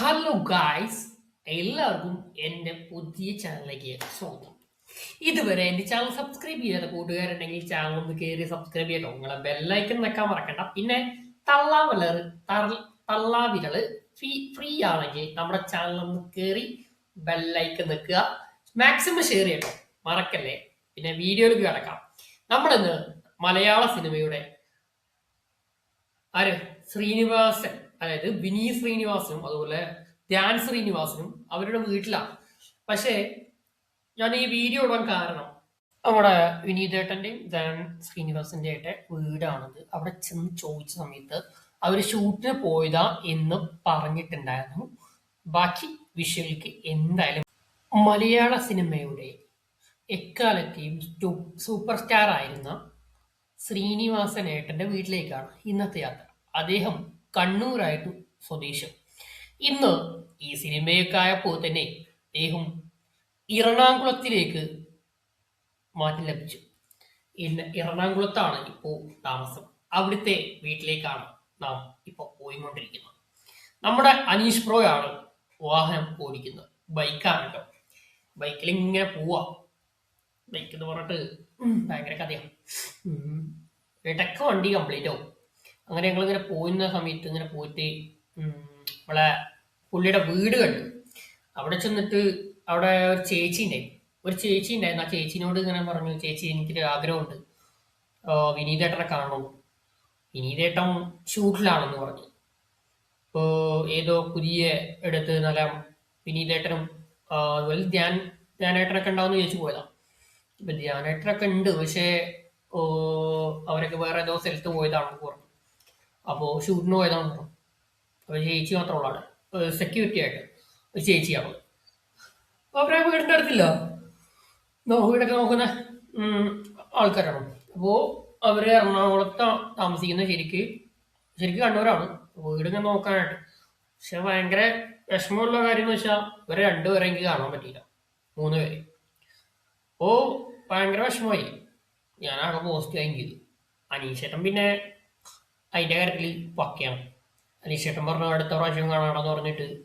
Hello guys എല്ലാവർക്കും എന്റെ പുതിയ ചാനലിലേക്ക് സ്വാഗതം. ഇതുവരെ എന്റെ ചാനൽ സബ്സ്ക്രൈബ് ചെയ്യാത്ത കൂട്ടുകാരുണ്ടെങ്കിൽ ചാനൽ ഒന്ന് കയറി സബ്സ്ക്രൈബ് ചെയ്യട്ടോ നിങ്ങളെ ബെല്ലൈക്കൺ വെക്കാൻ മറക്കണ്ട. പിന്നെ തള്ളാവിലറ് തള്ളാവികൾ ഫ്രീ ഫ്രീ ആണെങ്കിൽ നമ്മുടെ ചാനൽ ഒന്ന് കയറി ബെല്ലൈക്കൺ നിൽക്കുക മാക്സിമം ഷെയർ ചെയ്യട്ടോ. മറക്കല്ലേ? പിന്നെ വീഡിയോയിലേക്ക് കിടക്കാം. നമ്മളിന്ന് മലയാള സിനിമയുടെ ആര്? ശ്രീനിവാസൻ. അതായത് വിനീത് ശ്രീനിവാസനും അതുപോലെ ധ്യാൻ ശ്രീനിവാസനും അവരുടെ വീട്ടിലാണ്. പക്ഷേ ഞാൻ ഈ വീഡിയോ ഇടാൻ കാരണം നമ്മുടെ വിനീതേട്ടന്റെയും ധ്യാൻ ശ്രീനിവാസന്റെ ആയിട്ട് വീടാണത്. അവിടെ ചെന്ന് ചോദിച്ച സമയത്ത് അവർ ഷൂട്ടിന് പോയതാ എന്ന് പറഞ്ഞിട്ടുണ്ടായിരുന്നു. ബാക്കി വിഷയങ്ങൾക്ക് എന്തായാലും മലയാള സിനിമയുടെ എക്കാലത്തെയും സൂപ്പർ സ്റ്റാർ ആയിരുന്ന ശ്രീനിവാസൻ ഏട്ടന്റെ വീട്ടിലേക്കാണ് ഇന്നത്തെ യാത്ര. അദ്ദേഹം കണ്ണൂരായിട്ട് സ്വദേശം. ഇന്ന് ഈ സിനിമയൊക്കെ ആയപ്പോൾ തന്നെ അദ്ദേഹം എറണാകുളത്തിലേക്ക് മാറ്റി ലഭിച്ചു. ഇന്ന് എറണാകുളത്താണ് ഇപ്പോൾ താമസം. അവിടുത്തെ വീട്ടിലേക്കാണ് നാം ഇപ്പോൾ പോയിക്കൊണ്ടിരിക്കുന്നത്. നമ്മുടെ അനീഷ് പ്രോയാണ് വാഹനം ഓടിക്കുന്നത്. ബൈക്കാണ് കേട്ടോ ബൈക്കിൽ ഇങ്ങനെ പോവാ. ബൈക്ക് എന്ന് പറഞ്ഞിട്ട് ഭയങ്കര കഥയാണ് ഇടയ്ക്ക് വണ്ടി കംപ്ലീറ്റ് ആവും അങ്ങനെ ഞങ്ങൾ ഇങ്ങനെ പോയിരുന്ന സമയത്ത് ഇങ്ങനെ പോയിട്ട് നമ്മളെ പുള്ളിയുടെ വീട് കണ്ടു. അവിടെ ചെന്നിട്ട് അവിടെ ഒരു ചേച്ചി ഉണ്ടായി. ഒരു ചേച്ചി ഉണ്ടായിരുന്നു. ആ ചേച്ചിനോട് ഇങ്ങനെ പറഞ്ഞു ചേച്ചി എനിക്കൊരു ആഗ്രഹമുണ്ട്. വിനീതേട്ടനെ കാണണം? വിനീതേട്ടൻ ഷൂട്ടിലാണെന്ന് പറഞ്ഞു. ഇപ്പോൾ ഏതോ പുതിയ എടുത്ത് നല്ല വിനീതേട്ടനും അതുപോലെ ധ്യാൻ ധ്യാനേട്ടനൊക്കെ ഉണ്ടാവുമെന്ന് ചോദിച്ചു പോയതാണ് ഇപ്പം ധ്യാനേട്ടനൊക്കെ ഉണ്ട്. പക്ഷേ അവരൊക്കെ വേറെ ഏതോ സ്ഥലത്ത് പോയതാണെന്ന് പറഞ്ഞു. അപ്പോൾ ഷൂട്ടിന് പോയതാണ് പറഞ്ഞു അപ്പോൾ ചേച്ചി മാത്രമുള്ള അവിടെ സെക്യൂരിറ്റി ആയിട്ട് ഒരു ചേച്ചിയാണ് അപ്പോൾ അവരെ വീടിന്റെ അടുത്തില്ല വീടൊക്കെ നോക്കുന്ന ആൾക്കാരാണ്. അപ്പോൾ അവർ എറണാകുളത്ത് താമസിക്കുന്ന ശരിക്ക് ശരിക്കും കണ്ണൂരാണ്. വീടിങ്ങനെ നോക്കാനായിട്ട്. പക്ഷെ ഭയങ്കര വിഷമമുള്ള കാര്യം എന്ന് വെച്ചാൽ ഇവരെ രണ്ടുപേരെ എനിക്ക് കാണാൻ പറ്റിയില്ല. മൂന്ന് പേര് ഓ ഭയങ്കര വിഷമമായി. ഞാനാകെ പോസ്റ്റ് ആയെങ്കിൽ അനീഷേട്ടൻ പിന്നെ അതിന്റെ കാര്യത്തിൽ പക്കയാണ് അനീഷേട്ടൻ പറഞ്ഞു അടുത്ത പ്രാവശ്യം കാണാണെന്ന് പറഞ്ഞിട്ട്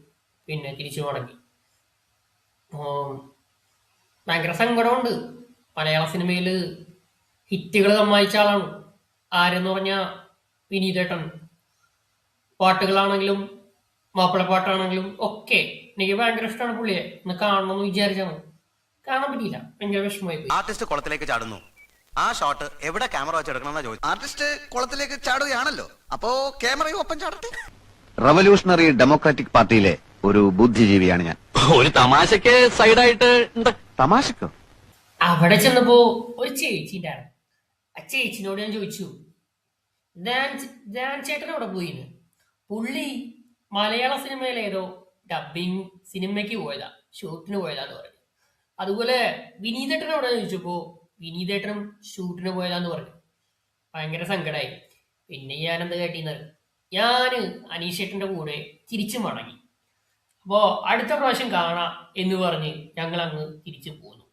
പിന്നെ തിരിച്ചു മടങ്ങി ഭയങ്കര സങ്കടമുണ്ട്. മലയാള സിനിമയിൽ ഹിറ്റുകൾ സമ്മാനിച്ച ആളാണ്. ആരെന്ന് പറഞ്ഞാൽ വിനീതേട്ടൻ. പാട്ടുകളാണെങ്കിലും മാപ്പിളപ്പാട്ടാണെങ്കിലും ഒക്കെ എനിക്ക് ഭയങ്കര ഇഷ്ടമാണ് പുള്ളിയെ. ഒന്ന് കാണണമെന്ന് വിചാരിച്ചാണ്. കാണാൻ പറ്റിയില്ല. ഭയങ്കര വിഷമമായി ആർട്ടിസ്റ്റ് കുളത്തിലേക്ക് ചാടുന്നു. ആ ഷോട്ട് എവിടെ ക്യാമറ വെച്ച് എടുക്കണമെന്നാ ചോദിച്ചു ആർട്ടിസ്റ്റ് കുളത്തിലേക്ക് ചാടുകയാണല്ലോ. അപ്പോ ക്യാമറയും ഒപ്പം ചാടട്ടെ. റവല്യൂഷണറി ഡെമോക്രാറ്റിക് പാർട്ടിയിലെ ഒരു ബുദ്ധിജീവിയാണ് ഞാൻ. ഒരു തമാശക്ക് സൈഡായിട്ട് തമാശക്കോ? അവിടെ ചെന്നപ്പോ ഒരു ചേച്ചി ഉണ്ടായിരുന്നു. ആ ചേച്ചിനോട് ഞാൻ ചോദിച്ചു ധ്യാൻ ധ്യാൻ ചേട്ടൻ അവിടെ പോയിന്ന്? പുള്ളി മലയാള സിനിമയിലേതോ ഡബിങ് സിനിമയ്ക്ക് പോയതാ ഷൂട്ടിന് പോയതാന്ന് പറഞ്ഞു. അതുപോലെ വിനീതട്ടനോട് ചോദിച്ചപ്പോ വിനീതേട്ടനും ഷൂട്ടിന് പോയതാന്ന് പറഞ്ഞു. ഭയങ്കര സങ്കടമായി പിന്നെ ഞാൻ എന്ത് കേട്ടിന്ന് ഞാൻ അനീഷേട്ടന്റെ കൂടെ തിരിച്ചു മടങ്ങി. അപ്പോ അടുത്ത പ്രാവശ്യം കാണാം എന്ന് പറഞ്ഞ് ഞങ്ങൾ അങ്ങ് തിരിച്ചു പോന്നു.